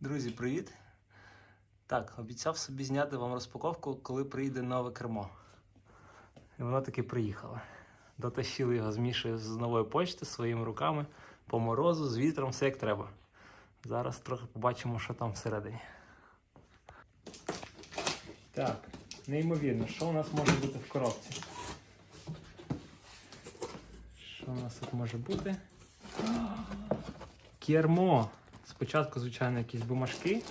Друзі, привіт! Так, обіцяв собі зняти вам розпаковку, коли прийде нове кермо. І воно таки приїхало. Дотащили його з Мішею з нової почти своїми руками по морозу, з вітром, все як треба. Зараз трохи побачимо, що там всередині. Так, неймовірно, що у нас може бути в коробці? Що у нас тут може бути? Кермо. Спочатку, звичайно, якісь бумажки,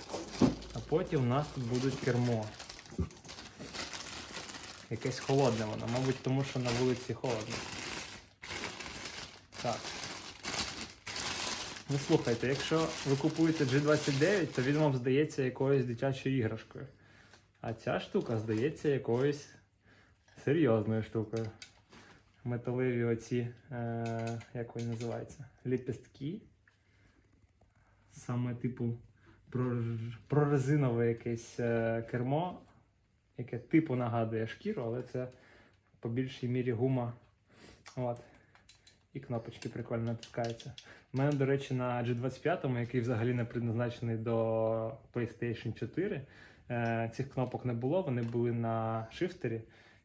а потім у нас тут будуть кермо. Якесь холодне воно, мабуть, тому що на вулиці холодно. Так. Ну слухайте, якщо ви купуєте G29, то він вам здається якоюсь дитячою іграшкою. А ця штука здається якоюсь серйозною штукою. Металеві оці, е, як вони називаються? Ліпістки саме типу прорезинове якесь е, кермо, яке типу нагадує шкіру, але це по більшій мірі гума. От. І кнопочки прикольно натискаються. У мене, до речі, на G25, який взагалі не предназначений до PlayStation 4, е, цих кнопок не було, вони були на шифтері,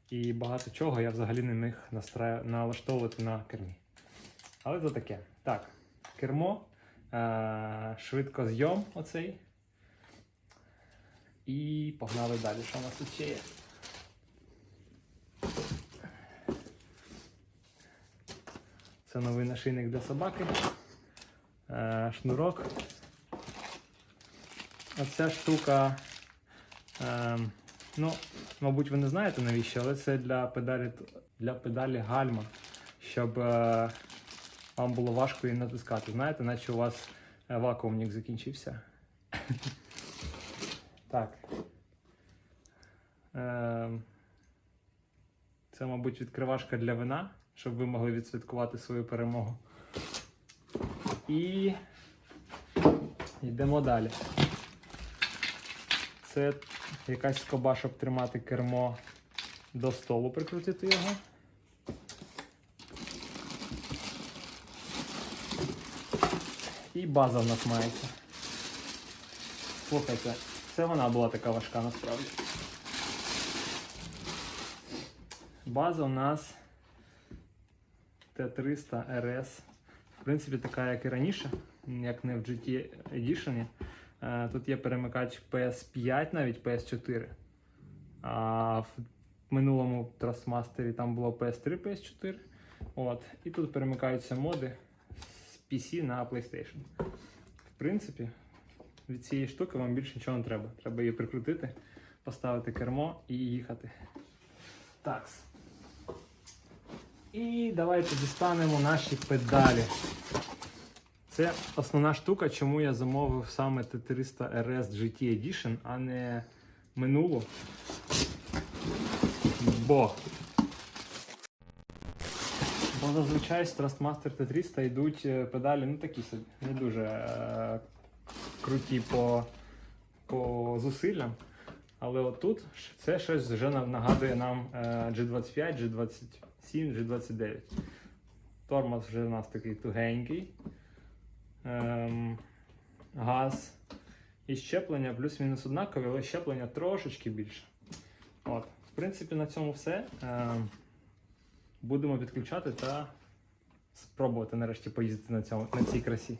і багато чого я взагалі не міг настра... налаштовувати на кермі. Але це таке. Так, кермо, швидкозйом оцей. І погнали далі. Що у нас тут ще є? Це новий нашийник для собаки. Е, шнурок. Оця штука. Е, ну, мабуть, ви не знаєте навіщо, але це для педалі, для педалі гальма, щоб е, вам було важко її натискати. Знаєте, наче у вас е, вакуумник закінчився. Так. Е, це, мабуть, відкривашка для вина, щоб ви могли відсвяткувати свою перемогу. І йдемо далі. Це якась скоба, щоб тримати кермо до столу, прикрутити його. І база в нас мається. Слухайте, це вона була така важка насправді. База у нас T300 RS. В принципі, така, як і раніше, як не в GT Edition. Е, Тут є перемикач PS5, навіть PS4. А в минулому Trustmaster там було PS3, PS4. От. І тут перемикаються моди PC на PlayStation. В принципі, від цієї штуки вам більше нічого не треба. Треба її прикрутити, поставити кермо і їхати. Так. І давайте дістанемо наші педалі. Це основна штука, чому я замовив саме T300 RS GT Edition, а не минулу. Бо. Бо зазвичай з Trustmaster T300 йдуть е, педалі, ну такі собі, не дуже е, круті по, по зусиллям. Але отут це щось вже нагадує нам е, G25, G27, G29. Тормоз вже у нас такий тугенький. Ем, газ і щеплення плюс-мінус однакові, але щеплення трошечки більше. От. В принципі, на цьому все. Ем, будемо підключати та спробувати нарешті поїздити на, цьому, на цій красі.